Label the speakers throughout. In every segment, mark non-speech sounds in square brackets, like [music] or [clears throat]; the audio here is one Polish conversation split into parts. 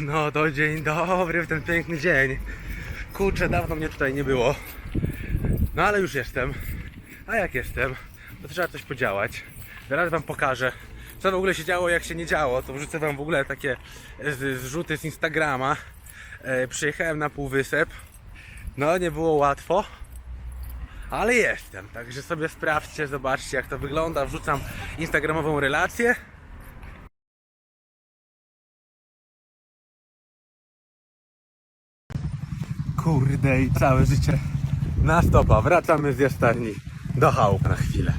Speaker 1: No to dzień dobry w ten piękny dzień. Kurczę, dawno mnie tutaj nie było. No ale już jestem. A jak jestem, to trzeba coś podziałać. Zaraz wam pokażę, co w ogóle się działo, jak się nie działo. To wrzucę wam w ogóle takie z- zrzuty z Instagrama. E, przyjechałem na półwysep. No, nie było łatwo. Ale jestem, także sobie sprawdźcie, zobaczcie jak to wygląda. Wrzucam instagramową relację. Kurde i całe życie na stopa. Wracamy z jastarni do chałup na chwilę.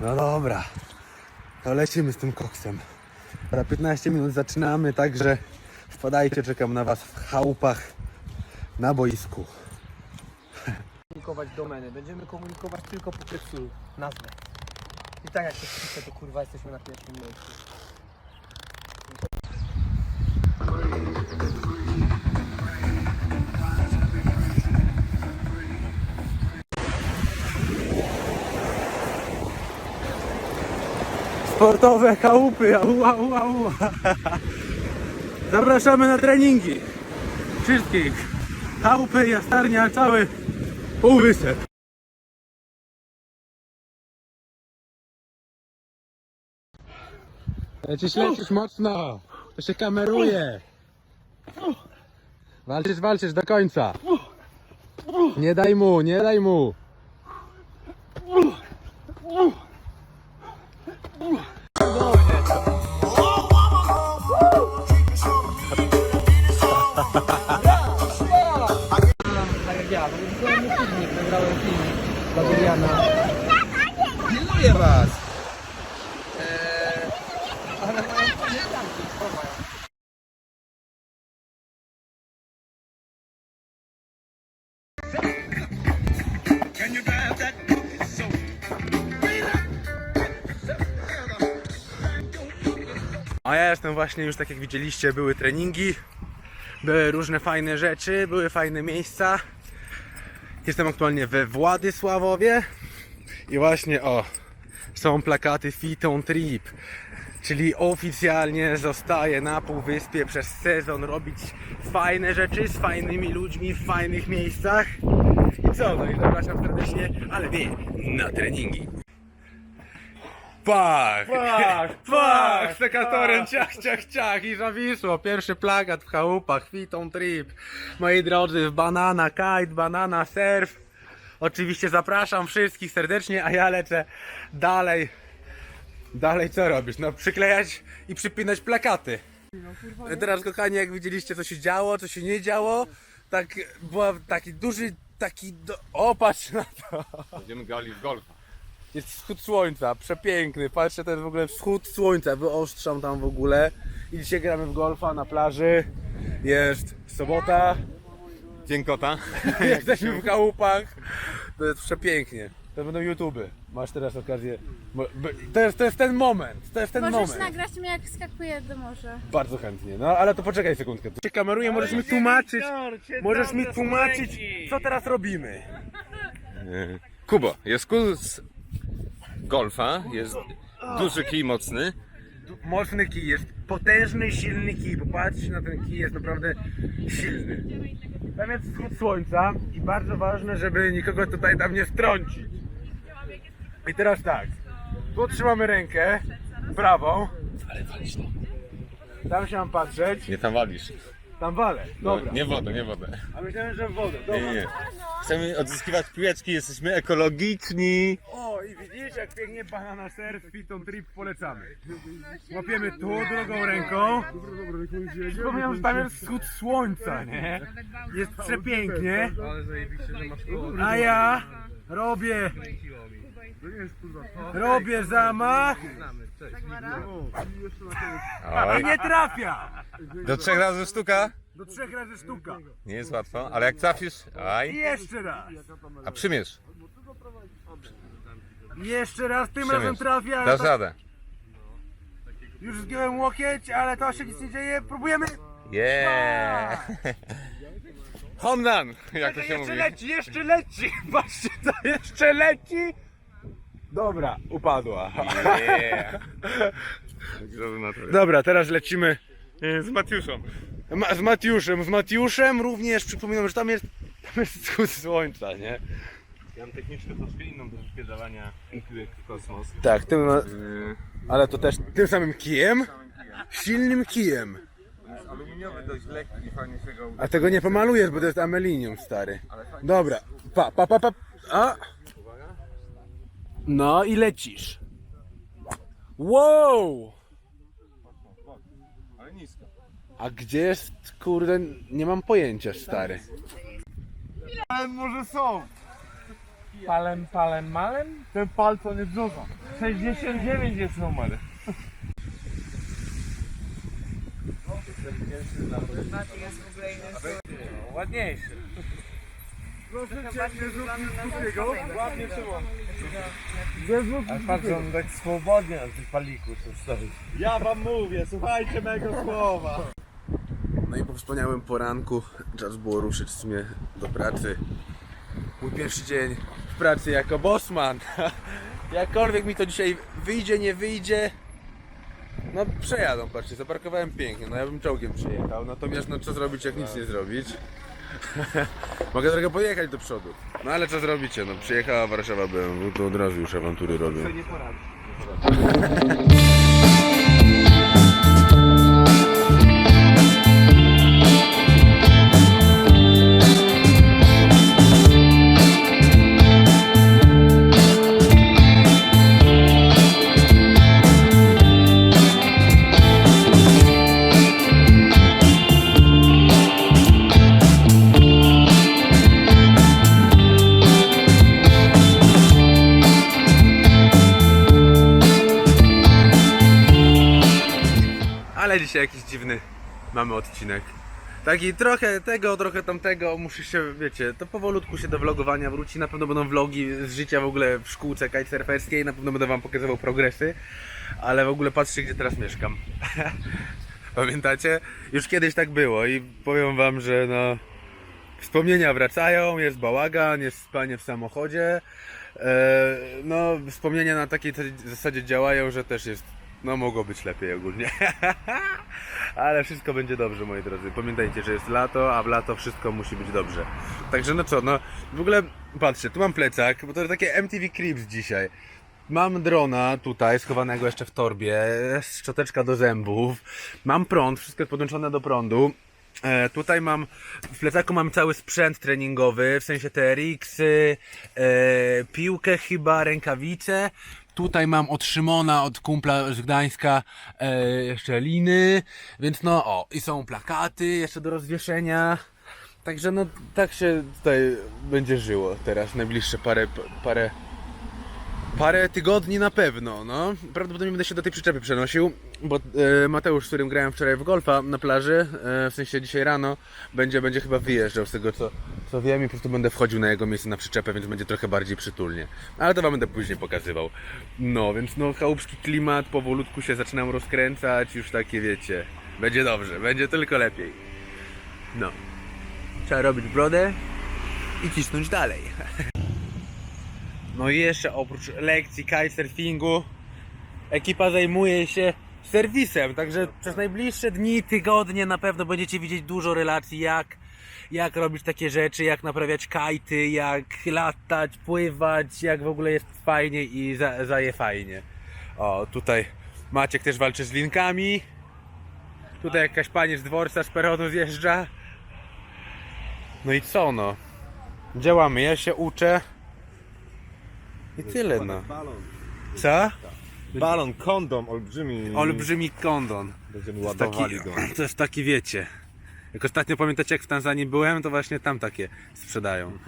Speaker 1: No dobra, to lecimy z tym koksem. Za 15 minut zaczynamy, także wpadajcie, czekam na Was w chałupach na boisku.
Speaker 2: komunikować domeny. Będziemy komunikować tylko po prostu nazwę. I tak jak się wpiszę, to kurwa jesteśmy na pierwszym miejscu.
Speaker 1: Sportowe chałupy, au, au, au. [laughs] Zapraszamy na treningi. Wszystkich. Chałupy, jastarnia, cały półwysep. Lecisz, lecisz mocno. To się kameruje. Walczysz, walczysz do końca. Nie daj mu, nie daj mu.
Speaker 2: Tak [laughs]
Speaker 3: Pilnuję was!
Speaker 2: Pamiętanki, chowają.
Speaker 1: A ja jestem właśnie już tak jak widzieliście, były treningi, były różne fajne rzeczy, były fajne miejsca. Jestem aktualnie we Władysławowie i właśnie o, są plakaty Fit on Trip, czyli oficjalnie zostaję na Półwyspie przez sezon robić fajne rzeczy z fajnymi ludźmi w fajnych miejscach. I co, no i zapraszam serdecznie, ale nie, na treningi. Pach!
Speaker 2: Pach, [laughs]
Speaker 1: Pach! Sekatorem ciach, ciach, ciach i zawisło. Pierwszy plakat w chałupach, Fiton Trip. Moi drodzy, w banana, kite, banana, surf. Oczywiście zapraszam wszystkich serdecznie, a ja lecę dalej. Dalej co robisz? No przyklejać i przypinać plakaty. Teraz kochani, jak widzieliście co się działo, co się nie działo, tak była taki duży, taki, do... o patrz na to.
Speaker 3: Będziemy gali w golfa.
Speaker 1: Jest wschód słońca, przepiękny. Patrzcie, to jest w ogóle wschód słońca. Wyostrzam tam w ogóle. I dzisiaj gramy w golfa na plaży. Jest sobota.
Speaker 3: Dzień kota. [laughs]
Speaker 1: Jesteśmy w chałupach. To jest przepięknie. To będą YouTube. Masz teraz okazję. Bo- bo- To jest, to jest ten moment. To jest ten
Speaker 4: Możesz
Speaker 1: moment.
Speaker 4: nagrać mnie jak skakuję do morza.
Speaker 1: Bardzo chętnie. No ale to poczekaj sekundkę. Tu się kameruje, możesz mi tłumaczyć. Możesz mi tłumaczyć, co teraz robimy.
Speaker 3: Kubo, jest kurs golfa, jest duży kij mocny.
Speaker 1: Mocny kij jest potężny, silny kij. Popatrzcie na ten kij, jest naprawdę silny. Tam jest wschód słońca i bardzo ważne, żeby nikogo tutaj tam nie wtrącić. I teraz tak. Tu trzymamy rękę prawą.
Speaker 3: Ale walisz tam.
Speaker 1: Tam się mam patrzeć.
Speaker 3: Nie tam walisz.
Speaker 1: Tam walę.
Speaker 3: No,
Speaker 1: Dobra.
Speaker 3: nie wodę, nie wodę.
Speaker 1: A myślałem, że wodę.
Speaker 3: Nie,
Speaker 1: Dobra.
Speaker 3: nie, nie. Chcemy odzyskiwać piłeczki, jesteśmy ekologiczni.
Speaker 1: O, i widzisz jak pięknie banana surf, fiton trip polecamy. Łapiemy tu drugą ręką. Przypominam, że tam jest wschód słońca, nie? Jest przepięknie. A ja robię robię zamach i
Speaker 3: Oj,
Speaker 1: nie trafia.
Speaker 3: do trzech razy sztuka?
Speaker 1: Do trzech razy sztuka.
Speaker 3: Nie jest łatwo, ale jak trafisz,
Speaker 1: I
Speaker 3: aj,
Speaker 1: jeszcze raz.
Speaker 3: a przymierz.
Speaker 1: Jeszcze raz, tym razem trafia. ale
Speaker 3: Dasz
Speaker 1: to-
Speaker 3: radę.
Speaker 1: Już zgiąłem łokieć, ale to się nic nie dzieje. Próbujemy.
Speaker 3: Yeah! [laughs]
Speaker 1: Hondan! Jak to się
Speaker 3: jeszcze
Speaker 1: mówi?
Speaker 3: leci,
Speaker 1: jeszcze leci! [laughs] Patrzcie, to jeszcze leci! Dobra, upadła.
Speaker 3: Yeah! [laughs]
Speaker 1: Dobra, teraz lecimy
Speaker 3: Z Matiuszem.
Speaker 1: Ma, z Matiuszem. Z Matiuszem również przypominam, że tam jest, tam jest wschód słońca, nie?
Speaker 3: Ja mam techniczkę troszkę inną do wyśpiewania jak kosmos.
Speaker 1: Tak, tym, ale to też tym samym kijem? Silnym kijem.
Speaker 3: Aluminiowy, dość lekki, fajnie się go
Speaker 1: A tego nie pomalujesz, bo to jest amelinium, stary. Dobra, pa, pa, pa, pa. A. No i lecisz. Wow!
Speaker 3: Ale nisko.
Speaker 1: A gdzie jest, kurde, nie mam pojęcia, stary.
Speaker 3: Ale może są!
Speaker 2: Palem, palem, malem?
Speaker 3: Ten pal to nie brzoza. 69 jest numer.
Speaker 2: Ładniejszy.
Speaker 3: Proszę cię, nie zrób nic głupiego. Ładnie trzymam.
Speaker 2: Ale patrz, on tak swobodnie na tych palików tu stoi.
Speaker 3: Ja wam mówię, słuchajcie mego słowa.
Speaker 1: No i po wspaniałym poranku czas było ruszyć w sumie do pracy. Mój pierwszy dzień w pracy jako bossman. [laughs] Jakkolwiek mi to dzisiaj wyjdzie, nie wyjdzie. No przejadą, patrzcie, zaparkowałem pięknie, no ja bym czołgiem przyjechał, natomiast no co zrobić jak nic nie zrobić? [laughs] Mogę trochę pojechać do przodu, no ale co zrobicie, no przyjechała Warszawa BMW, to od razu już awantury robią.
Speaker 2: Nie poradzi. [laughs]
Speaker 1: dzisiaj jakiś dziwny mamy odcinek. Taki trochę tego, trochę tamtego, muszę się, wiecie, to powolutku się do vlogowania wróci. Na pewno będą vlogi z życia w ogóle w szkółce kitesurferskiej, na pewno będę wam pokazywał progresy, ale w ogóle patrzcie, gdzie teraz mieszkam. [laughs] Pamiętacie? Już kiedyś tak było i powiem wam, że no wspomnienia wracają, jest bałagan, jest spanie w samochodzie. E, no, wspomnienia na takiej zasadzie działają, że też jest, no mogło być lepiej ogólnie. [laughs] Ale wszystko będzie dobrze, moi drodzy. Pamiętajcie, że jest lato, a w lato wszystko musi być dobrze. Także no co, no w ogóle patrzcie, tu mam plecak, bo to takie MTV Clips dzisiaj. Mam drona tutaj, schowanego jeszcze w torbie, szczoteczka do zębów, mam prąd, wszystko jest podłączone do prądu. E, tutaj mam, w plecaku mam cały sprzęt treningowy, w sensie TRX-y, e, piłkę chyba, rękawice. Tutaj mam od Szymona, od kumpla z Gdańska, e, jeszcze liny, więc no o, i są plakaty jeszcze do rozwieszenia. Także no tak się tutaj będzie żyło teraz, najbliższe parę, parę, Parę tygodni na pewno, no. Prawdopodobnie będę się do tej przyczepy przenosił, bo e, Mateusz, z którym grałem wczoraj w golfa na plaży, e, w sensie dzisiaj rano, będzie, będzie chyba wyjeżdżał z tego co, co wiem i po prostu będę wchodził na jego miejsce na przyczepę, więc będzie trochę bardziej przytulnie. Ale to wam będę później pokazywał. No, więc no chałupski klimat, powolutku się zaczynam rozkręcać, już takie wiecie, będzie dobrze, będzie tylko lepiej. No. Trzeba robić brodę i cisnąć dalej. [laughs] No i jeszcze oprócz lekcji kitesurfingu ekipa zajmuje się serwisem, także przez najbliższe dni, tygodnie na pewno będziecie widzieć dużo relacji jak, jak robić takie rzeczy, jak naprawiać kajty, jak latać, pływać, jak w ogóle jest fajnie i za, zaje fajnie. O, tutaj Maciek też walczy z linkami. Tutaj jakaś pani z dworca z peronu zjeżdża. No i co no? Działamy, ja się uczę. I tyle no.
Speaker 3: Balon.
Speaker 1: Co?
Speaker 3: Balon, kondom olbrzymi.
Speaker 1: Olbrzymi kondon.
Speaker 3: Będziemy
Speaker 1: To jest taki,
Speaker 3: ładowali go. [clears throat]
Speaker 1: to jest taki wiecie. Jak ostatnio pamiętacie jak w Tanzanii byłem, to właśnie tam takie sprzedają. [laughs]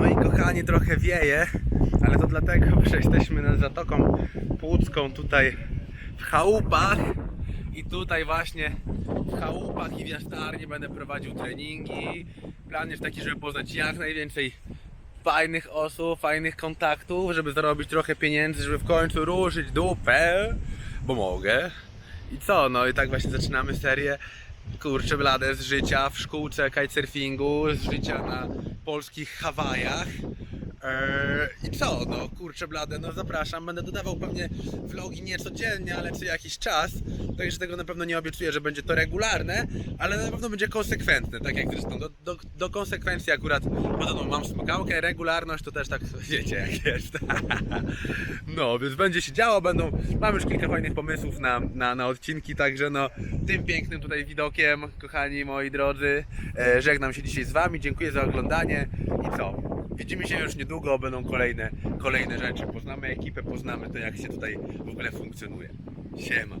Speaker 1: No i kochani, trochę wieje, ale to dlatego, [laughs] że jesteśmy nad Zatoką Płucką tutaj w chałupach i tutaj właśnie w chałupach i w Jaszczarni będę prowadził treningi. Plan jest taki, żeby poznać jak najwięcej fajnych osób, fajnych kontaktów, żeby zarobić trochę pieniędzy, żeby w końcu ruszyć dupę, bo mogę. I co, no i tak właśnie zaczynamy serię. Kurczę blade z życia w szkółce kitesurfingu, z życia na polskich Hawajach. Eee, I co, no kurczę blade, no zapraszam, będę dodawał pewnie vlogi nie codziennie, ale co jakiś czas. Także tego na pewno nie obiecuję, że będzie to regularne, ale na pewno będzie konsekwentne, tak jak zresztą do, do, do konsekwencji akurat podobno mam smykałkę, regularność to też tak [laughs] wiecie jak jest. [laughs] No, więc będzie się działo, będą, mam już kilka fajnych pomysłów na, na, na odcinki, także no tym pięknym tutaj widokiem, kochani moi drodzy, e, żegnam się dzisiaj z wami, dziękuję za oglądanie i co? Widzimy się już niedługo, będą kolejne, kolejne rzeczy. Poznamy ekipę, poznamy to jak się tutaj w ogóle funkcjonuje. Siema.